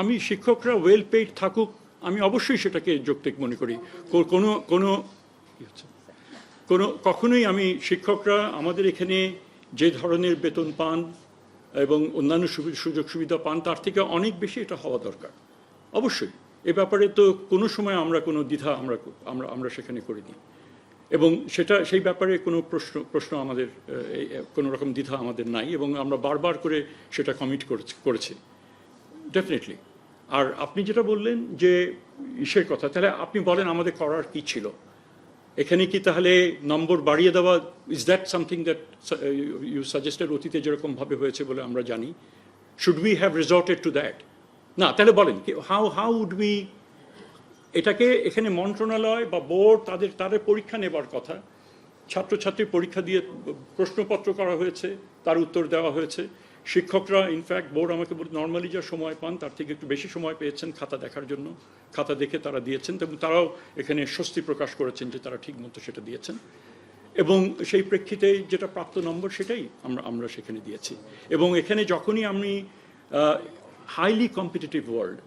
আমি শিক্ষকরা well paid থাকুক, আমি অবশ্যই সেটাকে যৌক্তিক মনে করি। কোনো কোনো? কোনো, কখনোই আমি শিক্ষকরা আমাদের এখানে যে ধরনের বেতন পান এবং অন্যান্য সুযোগ সুবিধা পান, তার থেকে অনেক বেশি এটা হওয়া দরকার। অবশ্যই। এ ব্যাপারে তো কোনো সময় আমরা কোনো দ্বিধা আমরা আমরা আমরা সেখানে করিনি। এবং সেটা, সেই ব্যাপারে কোনো প্রশ্ন প্রশ্ন আমাদের কোনো রকম দ্বিধা আমাদের নাই এবং আমরা বারবার করে সেটা কমিট করেছি। ডেফিনেটলি আর আপনি যেটা বললেন যে ইসের কথা, তাহলে আপনি বলেন আমাদের করার কি ছিল? এখানে কি তাহলে নম্বর বাড়িয়ে দেওয়া is that something that you suggested অতীতে যেরকমভাবে হয়েছে বলে আমরা জানি? Should we have resorted to that না, তাহলে বলেন হাউ হাউ উড উই এটাকে এখানে মন্ত্রণালয় বা বোর্ড তাদের তাদের পরীক্ষা নেবার কথা ছাত্রছাত্রী পরীক্ষা দিয়ে প্রশ্নপত্র করা হয়েছে, তার উত্তর দেওয়া হয়েছে। শিক্ষকরা ইনফ্যাক্ট বোর্ড আমাকে নর্মালি যা সময় পান, তার থেকে একটু বেশি সময় পেয়েছেন খাতা দেখার জন্য। খাতা দেখে তারা দিয়েছেন। এবং তারাও এখানে স্বস্তি প্রকাশ করেছেন যে তারা ঠিকমতো সেটা দিয়েছেন। এবং সেই প্রেক্ষিতে যেটা প্রাপ্ত নম্বর, সেটাই আমরা আমরা সেখানে দিয়েছি। এবং এখানে যখনই আমি হাইলি কম্পিটিটিভ ওয়ার্ল্ড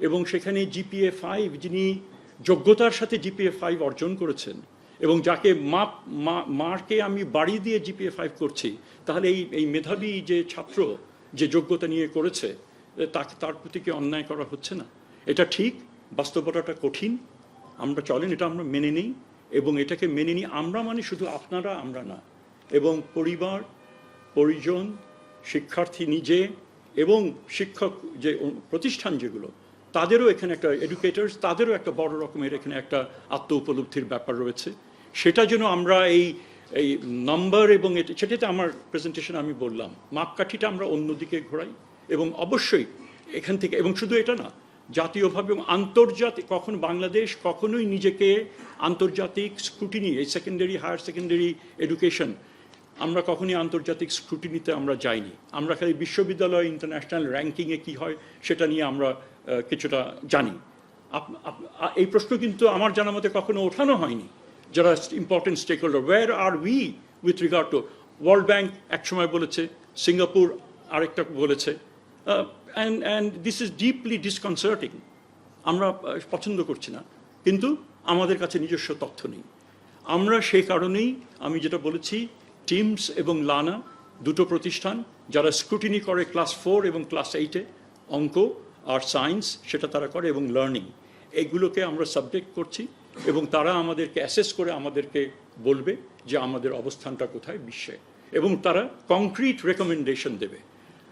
এবং সেখানে জিপিএ ফাইভ যিনি যোগ্যতার সাথে জিপিএ ফাইভ অর্জন করেছেন এবং যাকে মা- মার্কে আমি বাড়ি দিয়ে জিপিএ ফাইভ করছি, তাহলে এই এই মেধাবী যে ছাত্র যে যোগ্যতা নিয়ে করেছে তাকে, তার প্রতি কি অন্যায় করা হচ্ছে না? এটা ঠিক, বাস্তবতাটা কঠিন, আমরা চলেন, এটা আমরা মেনে নিই, এবং এটাকে মেনে নিই আমরা মানে শুধু আপনারা, আমরা না। এবং পরিবার, পরিজন, শিক্ষার্থী নিজে, এবং শিক্ষক যে প্রতিষ্ঠান যেগুলো, তাদেরও এখানে একটা এডুকেটার্স তাদেরও একটা বড় রকমের এখানে একটা আত্ম উপলব্ধির ব্যাপার রয়েছে। সেটা যেন আমরা এই এই নাম্বার এবং এটা- সেটাতে আমার প্রেজেন্টেশন আমি বললাম। মাপকাঠিটা আমরা অন্যদিকে ঘোরাই এবং অবশ্যই এখান থেকে, এবং শুধু এটা না, জাতীয়ভাবে এবং আন্তর্জাতিক, কখন বাংলাদেশ কখনোই নিজেকে আন্তর্জাতিক স্ক্রুটিনি এই সেকেন্ডারি হায়ার সেকেন্ডারি এডুকেশন আমরা কখনই আন্তর্জাতিক স্ক্রুটিনিতে আমরা যাইনি। আমরা খালি বিশ্ববিদ্যালয় ইন্টারন্যাশনাল র্যাঙ্কিংয়ে কি হয় সেটা নিয়ে আমরা কিছুটা জানি। এই প্রশ্ন কিন্তু আমার জানা মতে কখনো ওঠানো হয়নি। যারা important stakeholder were are we with regard to World Bank একসময় বলেছে সিঙ্গাপুর আরেকটা বলেছে and and this is deeply disconcerting আমরা পছন্দ করছি না কিন্তু আমাদের কাছে নিজস্ব তথ্য নেই আমরা সেই কারণেই আমি যেটা বলেছি টিমস এবং লানা দুটো প্রতিষ্ঠান যারা স্ক্রুটিনি করে ক্লাস ফোর এবং ক্লাস এইটে অঙ্ক আর সায়েন্স সেটা তারা করে এবং লার্নিং এগুলোকে আমরা সাবজেক্ট করছি এবং তারা আমাদেরকে অ্যাসেস করে আমাদেরকে বলবে যে আমাদের অবস্থানটা কোথায় বিশ্বে। এবং তারা কংক্রিট রেকমেন্ডেশন দেবে।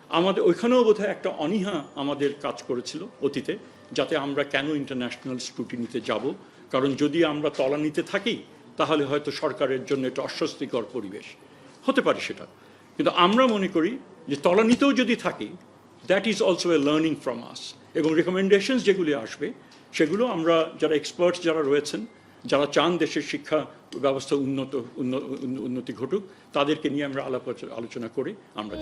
আমাদের, ওইখানেও বোধহয় একটা অনীহা আমাদের কাজ করেছিল অতীতে, যাতে আমরা কেন ইন্টারন্যাশনাল স্ক্রুটিনিতে যাব। কারণ যদি আমরা তলানিতে থাকি, তাহলে হয়তো সরকারের জন্য একটা অস্বস্তিকর পরিবেশ। হতে পারে সেটা। কিন্তু আমরা মনে করি যে তলানিতেও যদি থাকি that is also a learning from us এবং রেকমেন্ডেশনস যেগুলি আসবে সেগুলো আমরা যারা এক্সপার্টস যারা রয়েছেন, যারা চান দেশের শিক্ষা ব্যবস্থা উন্নত উন্ন- উন্ন- উন্নতি ঘটুক, তাদেরকে নিয়ে আমরা আলাপ আলোচনা করে, আমরা